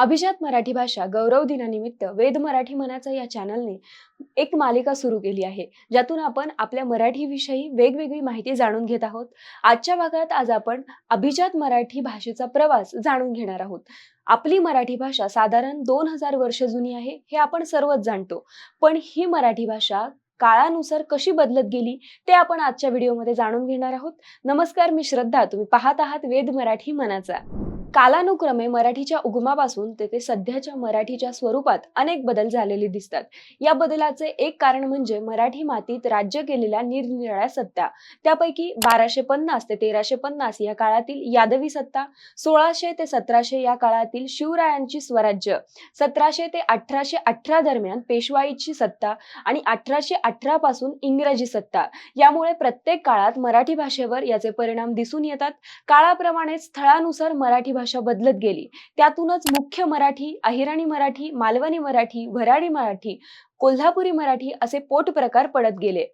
अभिजात मराठी भाषा गौरव दिनानिमित्त वेद मराठी मनाचा या चॅनलने एक मालिका सुरू केली आहे. ज्यातून आपण आपल्या मराठीविषयी वेगवेगळी माहिती जाणून घेत आहोत. आजच्या भागात आज आपण अभिजात मराठी भाषेचा प्रवास जाणून घेणार आहोत. आपली मराठी भाषा साधारण दोन हजार वर्ष जुनी आहे हे आपण सर्वच जाणतो. पण ही मराठी भाषा काळानुसार कशी बदलत गेली ते आपण आजच्या व्हिडिओमध्ये जाणून घेणार आहोत. नमस्कार मी श्रद्धा. तुम्ही पाहत आहात वेद मराठी मनाचा. कालानुक्रमे मराठीच्या उगमापासून ते ते सध्याच्या मराठीच्या स्वरूपात अनेक बदल झालेले दिसतात. या बदलाचे एक कारण म्हणजे मराठी मातीत राज्य केलेल्या निरनिराळ्या सत्ता. त्यापैकी बाराशे पन्नास ते तेराशे पन्नास या काळातील यादवी सत्ता सोळाशे ते सतराशे या काळातील शिवरायांची स्वराज्य सतराशे ते अठराशे अठरा दरम्यान पेशवाईची सत्ता आणि अठराशे अठरा पासून इंग्रजी सत्ता. यामुळे प्रत्येक काळात मराठी भाषेवर याचे परिणाम दिसून येतात. काळाप्रमाणे स्थळानुसार मराठी भाषा बदलत गेली. त्यातूनच मुख्य मराठी अहिराणी मराठी मालवणी मराठी वराडी मराठी कोल्हापुरी मराठी असे पोट प्रकार पडत गेले.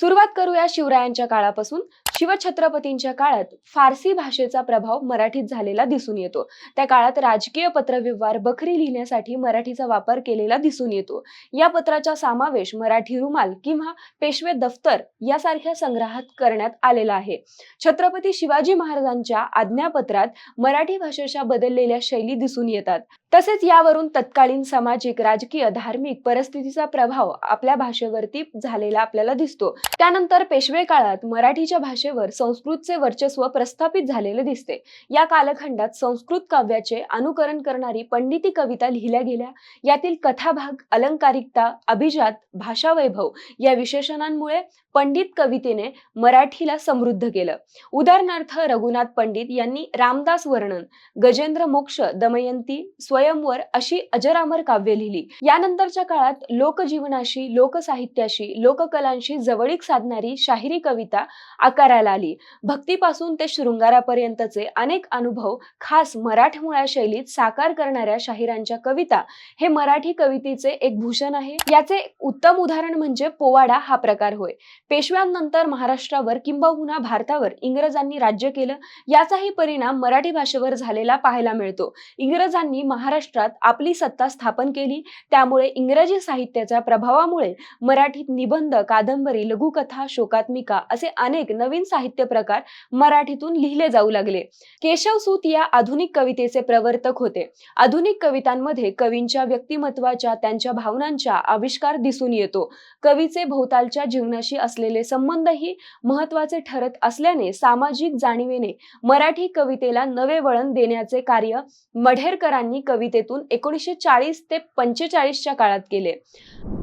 सुरुवात करूया शिवरायांच्या काळापासून. शिवछत्रपतींच्या काळात फारसी भाषेचा प्रभाव मराठीत झालेला दिसून येतो. त्या काळात राजकीय पत्रव्यवहार बखरी लिहिण्यासाठी मराठीचा वापर केलेला दिसून येतो. या पत्राचा समावेश मराठी रुमाल किंवा पेशवे दफ्तर यासारख्या संग्रहात करण्यात आलेला आहे. छत्रपती शिवाजी महाराजांच्या आज्ञापत्रात मराठी भाषेच्या बदललेल्या शैली दिसून येतात. तसेच यावरून तत्कालीन सामाजिक राजकीय धार्मिक परिस्थितीचा प्रभाव आपल्या भाषेवरती झालेला आपल्याला दिसतो. त्यानंतर पेशवे काळात मराठीच्या भाषेवर संस्कृतचे वर्चस्व प्रस्थापित झालेले दिसते. या कालखंडात संस्कृत काव्याचे अनुकरण करणारी पंडिती कविता लिहिल्या गेल्या. यातील कथाभाग अलंकारिकता अभिजात भाषा वैभव या विशेषणांमुळे पंडित कवितेने मराठीला समृद्ध केलं. उदाहरणार्थ रघुनाथ पंडित यांनी रामदास वर्णन गजेंद्र मोक्ष दमयंती स्वयंवर अशी अजरामर काव्य लिहिली. यानंतरच्या काळात लोकजीवनाशी लोकसाहित्याशी लोककलांशी जवळीक साधणारी शाहिरी कविता आकाराला आली. भक्तीपासून ते शृंगारापर्यंतचे अनेक अनुभव खास मराठमोळ्या शैलीत साकार करणाऱ्या शाहिरांच्या कविता हे मराठी कवितेचे एक भूषण आहे. याचे उत्तम उदाहरण म्हणजे पोवाडा हा प्रकार होय. पेशव्यांनंतर महाराष्ट्रावर किंबहुना भारतावर इंग्रजांनी राज्य केलं. याचाही परिणाम मराठी भाषेवर झालेला पाहायला मिळतो. इंग्रजांनी महाराष्ट्रात आपली सत्ता स्थापन केली. त्यामुळे इंग्रजी साहित्याच्या प्रभावामुळे मराठीत निबंध कादंबरी लघुकथा शोकात्मिका असे अनेक नवीन साहित्य प्रकार मराठीतून लिहिले जाऊ लागले. केशव सूत या आधुनिक कवितेचे प्रवर्तक होते. आधुनिक कवितांमध्ये कवींच्या व्यक्तिमत्वाच्या त्यांच्या भावनांच्या आविष्कार दिसून येतो. कवीचे भोवतालच्या जीवनाशी असलेले संबंधही महत्त्वाचे ठरत असल्याने सामाजिक जाणीवेने मराठी कवितेला नवे वळण देण्याचे कार्य मढेरकरांनी कवितेतून एकोणीसशे चाळीस ते पंचेचाळीसच्या काळात केले.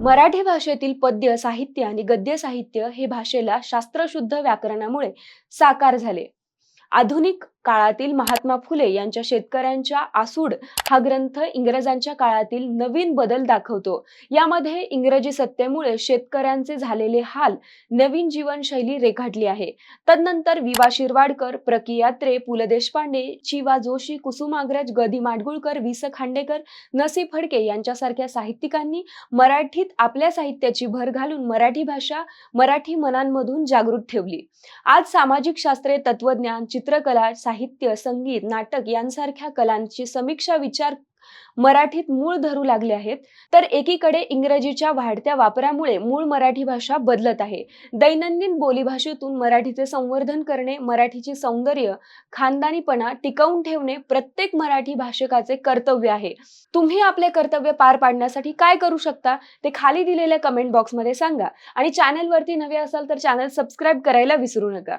मराठी भाषेतील पद्य साहित्य आणि गद्य साहित्य हे भाषेला शास्त्रशुद्ध व्याकरणामुळे साकार झाले. आधुनिक काळातील महात्मा फुले यांच्या शेतकऱ्यांच्या आसूड हा ग्रंथ इंग्रजांच्या काळातील नवीन बदल दाखवतो. यामध्ये इंग्रजी सत्तेमुळे शेतकऱ्यांचे झालेले हाल नवीन जीवनशैली रेखाटली आहे. तदनंतर विवा शिरवाडकर प्रकियात्रे पु ल देशपांडे चिवा जोशी कुसुमाग्रज गदी माडगुळकर वि स खांडेकर नसी फडके यांच्यासारख्या साहित्यिकांनी मराठीत आपल्या साहित्याची भर घालून मराठी भाषा मराठी मनांमधून जागृत ठेवली. आज सामाजिक शास्त्रे तत्वज्ञान चित्रकला साहित्य संगीत नाटक यांसारख्या कलांची समीक्षा विचार मराठीत मूळ धरू लागले आहेत. तर एकीकडे इंग्रजीच्या वाढत्या वापरामुळे मूळ मराठी भाषा बदलत आहे. दैनंदिन बोलीभाषेतून मराठीचे संवर्धन करणे मराठीचे सौंदर्य खानदानीपणा टिकवून ठेवणे प्रत्येक मराठी भाषिकाचे कर्तव्य आहे. तुम्ही आपले कर्तव्य पार पाडण्यासाठी काय करू शकता? ते खाली दिलेल्या कमेंट बॉक्समध्ये सांगा. आणि चॅनलवरती नवे असाल तर चॅनल सबस्क्राईब करायला विसरू नका.